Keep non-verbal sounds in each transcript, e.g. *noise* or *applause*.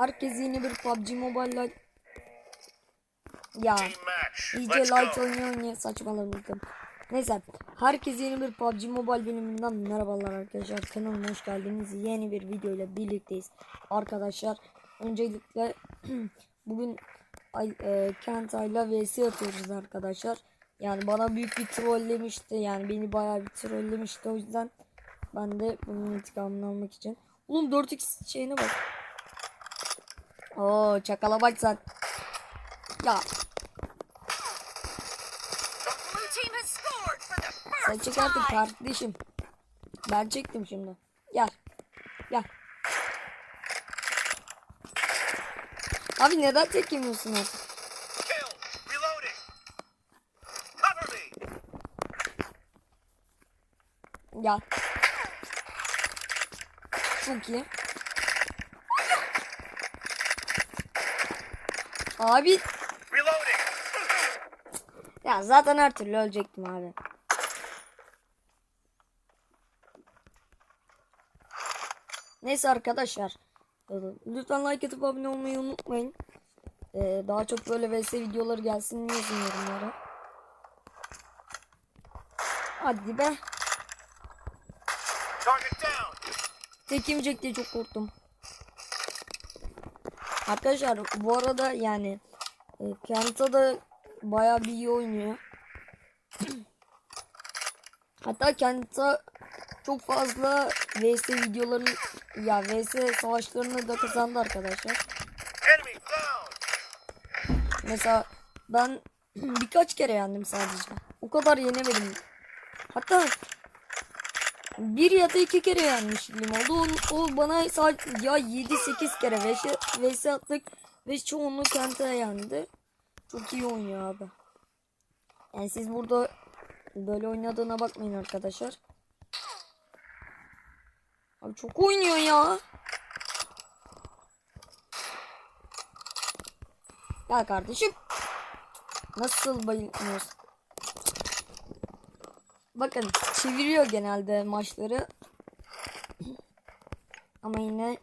Herkes yeni bir PUBG Mobile'la ya iyice light oynuyor oynuyor saçmaladım. Neyse herkes yeni bir PUBG Mobile bölümünden merhabalar arkadaşlar kanalıma hoş geldiniz. Yeni bir video ile birlikteyiz. Arkadaşlar öncelikle *clears throat* bugün ay, e, Kentay'la vs atıyoruz arkadaşlar. Yani bana büyük bir trollemişti. Yani beni bayağı bir trollemişti. O yüzden ben de bunun intikamını almak için. Oğlum 4x şeyine bak. Oo çakala bak sen. Ya sen çek artık kardeşim. Ben çektim şimdi. Gel. Gel. Abi neden çekemiyorsun artık? Gel. Çok iyi. Abi ya zaten her türlü ölecektim abi. Neyse arkadaşlar. Lütfen like atıp abone olmayı unutmayın. Ee, daha çok böyle vs videoları gelsin yazın yorumlara. Hadi be. Target down. Tek yemeyecek diye çok korktum. Arkadaşlar bu arada yani e, Kenta da bayağı bir iyi oynuyor. *clears throat* Hatta Kenta çok fazla VS videoların ya VS savaşlarını da kazandı arkadaşlar. Mesela ben *clears throat* birkaç kere yendim sadece. O kadar yenemedim. Hatta bir ya da iki kere yenmişliğim oldu. O, o bana sadece ya 7-8 kere vs, attık ve çoğunluğu Kent'e yendi. Çok iyi oynuyor abi. Yani siz burada böyle oynadığına bakmayın arkadaşlar. Abi çok oynuyor ya. Gel kardeşim. Nasıl bayılmıyorsun? Bakın çeviriyor genelde maçları. *clears throat* Ama yine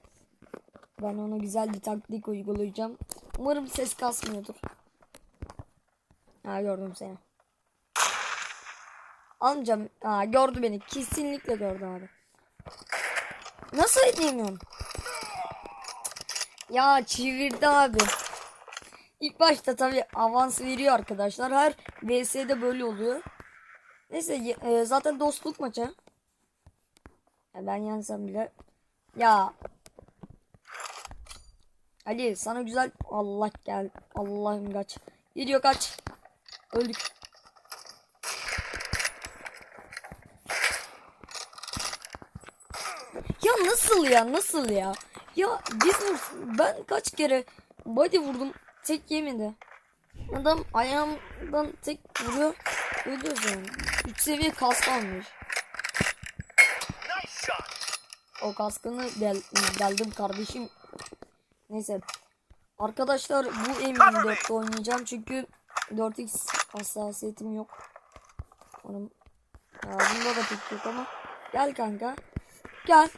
ben ona güzel bir taktik uygulayacağım. Umarım ses kasmıyordur. Ha gördüm seni. Amcam ha, gördü beni. Kesinlikle gördü abi. Nasıl edemiyorum? Ya çevirdi abi. İlk başta tabi avans veriyor arkadaşlar. Her VS'de böyle oluyor. Neyse e, zaten dostluk maçı. Ya ben yensem bile. Ya. Ali sana güzel. Allah gel. Allah'ım kaç. Gidiyor kaç. Öldük. Ya nasıl ya nasıl ya? Ya biz ben kaç kere body vurdum tek yemedi. Adam ayağımdan tek vuruyor. Ölüyoruz yani. 3 seviye kask almış. O kaskını del deldim kardeşim. Neyse. Arkadaşlar bu M24'te oynayacağım çünkü 4x hassasiyetim yok. Onun bunda da pek yok ama. Gel kanka. Gel.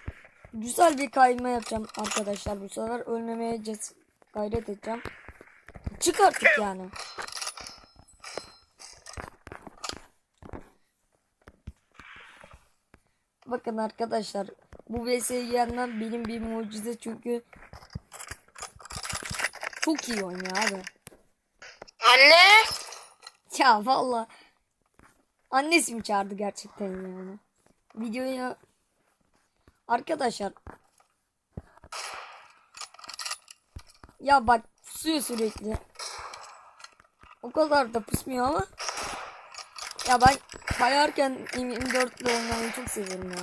Güzel bir kayma yapacağım arkadaşlar bu sefer. Ölmemeye gayret edeceğim. Çık artık yani. Bakın arkadaşlar bu VS'yi yenmem benim bir mucize çünkü çok iyi oynuyor abi. Anne. Ya valla annesi mi çağırdı gerçekten yani. Videoya arkadaşlar ya bak pusuyor sürekli. O kadar da pusmuyor ama ya ben kayarken M24 ile oynamayı çok seviyorum ya.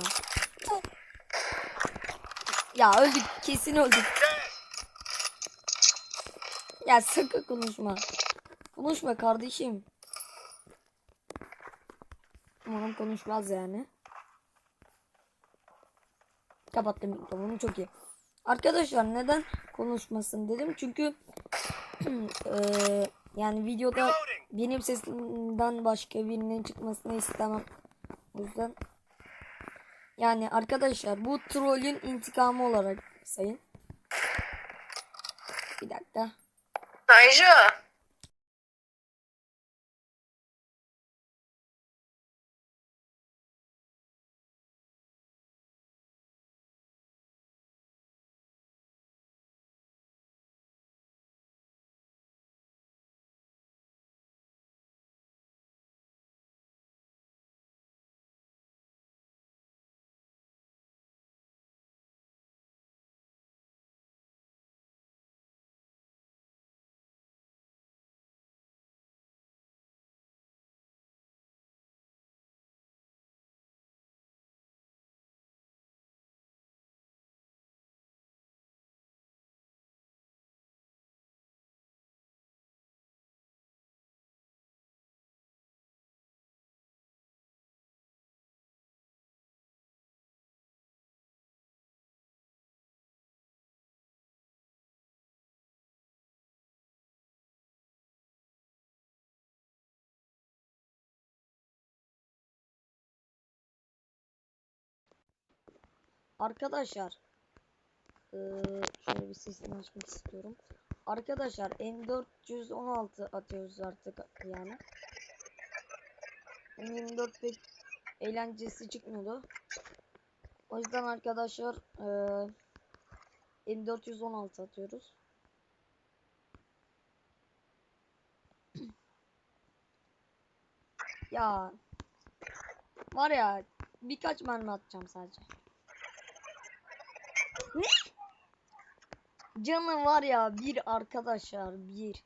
Ya öldük kesin öldük. Ya sakın konuşma. Konuşma kardeşim. Umarım konuşmaz yani. Kapattım mikrofonu çok iyi. Arkadaşlar neden konuşmasın dedim. Çünkü *clears throat* eee, yani videoda benim sesimden başka birinin çıkmasını istemem. O yüzden yani arkadaşlar bu trollün intikamı olarak sayın. Bir dakika. Ayşe. Arkadaşlar eee, şöyle bir sesini açmak istiyorum. Arkadaşlar M416 atıyoruz artık yani. M24 pek eğlencesi çıkmıyordu. O yüzden arkadaşlar eee M416 atıyoruz. ya var ya birkaç mermi atacağım sadece. Ne? Canı var ya bir arkadaşlar bir.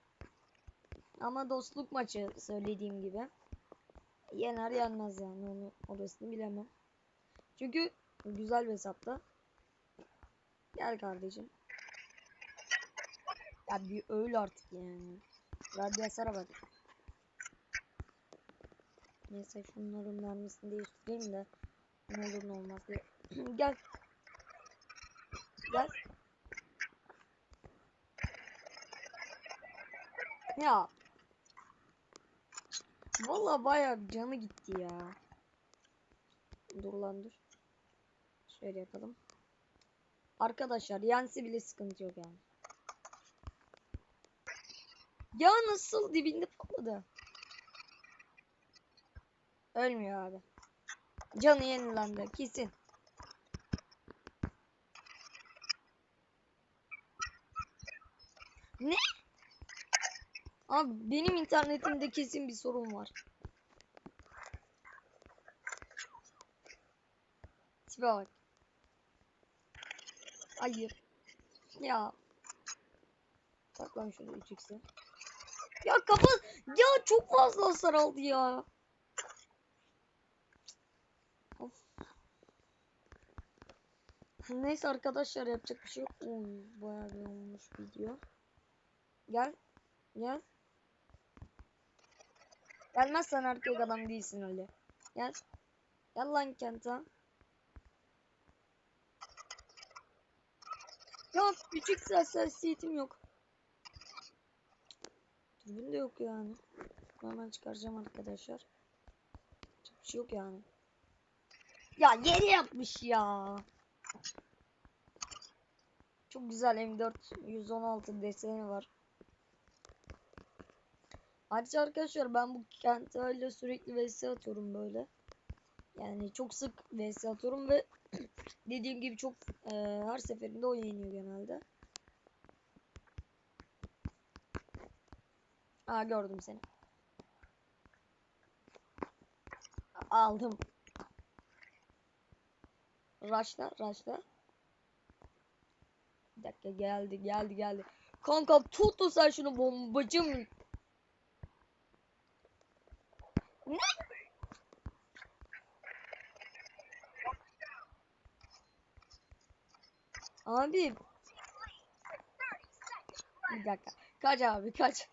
Ama dostluk maçı söylediğim gibi. Yener yenmez yani onu orasını bilemem. Çünkü güzel bir hesapta. Gel kardeşim. Ya bir öl artık yani. Radyasara bak. Neyse şunların mermisini değiştireyim de ne olur ne olmaz diye. *clears throat* Gel. Gel. Ya. Vallahi bayağı canı gitti ya. Dur lan dur. Şöyle yapalım. Arkadaşlar yensi bile sıkıntı yok yani. Ya nasıl dibinde patladı. Ölmüyor abi. Canı yenilendi kesin. Ne? Abi benim internetimde kesin bir sorun var. Tipe bak. Hayır. Ya. Bak lan şurada 3x'i. Ya kafa ya çok fazla hasar aldı ya. Of. Neyse arkadaşlar yapacak bir şey yok. Oy, bayağı bir olmuş video. Gel. Gel. Gelmezsen erkek adam değilsin öyle. Gel. Gel lan kenta. Yok küçük hassasiyetim yok. Dürbün de yok yani. Hemen çıkaracağım arkadaşlar. Çok şey yok yani. Ya yeri yapmış ya. Çok güzel M4 116 deseni var. Ayrıca arkadaşlar ben bu kente öyle sürekli vs atıyorum böyle. Yani çok sık vs atıyorum ve *clears throat* dediğim gibi çok e, her seferinde o yeniyor genelde. Aa gördüm seni. Aldım. Raşla, raşla. Bir dakika geldi, geldi, geldi. Kanka tuttu sen şunu bombacım. Abi. Bir dakika. Kaç abi kaç.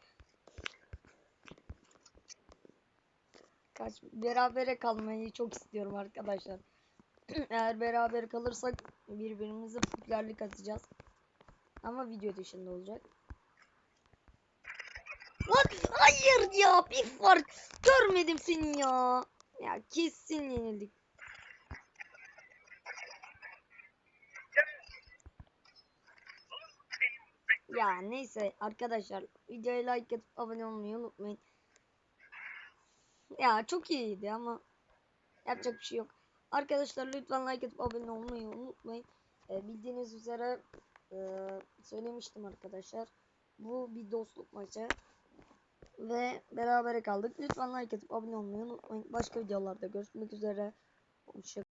Kaç. Berabere kalmayı çok istiyorum arkadaşlar. *clears throat* Eğer beraber kalırsak birbirimizi popülerlik atacağız. Ama video dışında olacak. Lan hayır ya bir fark görmedim seni ya. Ya kesin yenildik. Ya neyse arkadaşlar videoya like atıp abone olmayı unutmayın. Ya çok iyiydi ama yapacak bir şey yok. Arkadaşlar lütfen like atıp abone olmayı unutmayın. Ee, bildiğiniz üzere e, söylemiştim arkadaşlar. Bu bir dostluk maçı. Ve berabere kaldık. Lütfen like atıp abone olmayı unutmayın. Başka videolarda görüşmek üzere. Hoşça